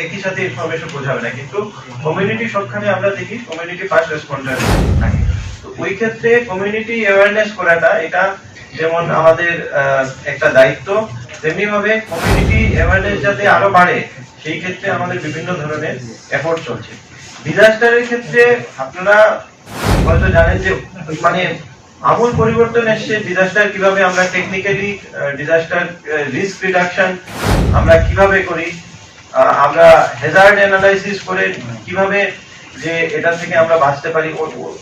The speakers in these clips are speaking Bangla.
সমাবেশে বোঝাবে না, কিন্তু কমিউনিটি সবখানে আমরা দেখি কমিউনিটি ফার্স্ট রেসপন্ডার থাকে। তো ওই ক্ষেত্রে কমিউনিটি অ্যাওয়ারনেস করাটা, এটা যেমন আমাদের একটা দায়িত্ব তেমনি ভাবে কমিউনিটি অ্যাওয়ারনেস যাতে আরও বাড়ে, সেই ক্ষেত্রে আমাদের বিভিন্ন ধরনের এফোর্ট চলছে। ডিজাস্টারের ক্ষেত্রে আপনারা হয়তো জানেন যে মানে আমূল পরিবর্তন এসছে ডিজাস্টার কীভাবে আমরা টেকনিক্যালি ডিজাস্টার রিস্ক রিডাকশন আমরা কীভাবে করি আমরা হেজার্ড অ্যানালাইসিস করে কীভাবে যে এটা থেকে আমরা বাঁচতে পারি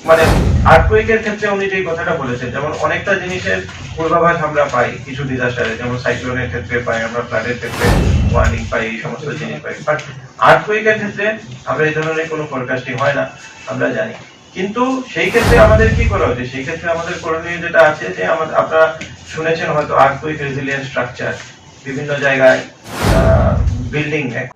মানে আর্থকুইকের ক্ষেত্রে উনি যে কথাটা বলেছেন যেমন অনেকটা জিনিসের পূর্বাভাস আমরা পাই কিছু ডিজাস্টারে যেমন সাইক্লোনের ক্ষেত্রে পাই আমরা ফ্লাডের ক্ষেত্রে ওয়ার্নিং পাই এই সমস্ত জিনিস পাই। বাট আর্থকুইকের ক্ষেত্রে আমরা এই ধরনের কোনো ফোরকাস্টিং হয় না আমরা জানি। কিন্তু সেই ক্ষেত্রে আমাদের কি করা উচিত? সেই ক্ষেত্রে আমাদের করণীয় যেটা আছে যে আমাদের আপনারা শুনেছেন হয়তো আর্থকুইক রেজিলিয়েন্স স্ট্রাকচার বিভিন্ন জায়গায় बिल्डिंग है।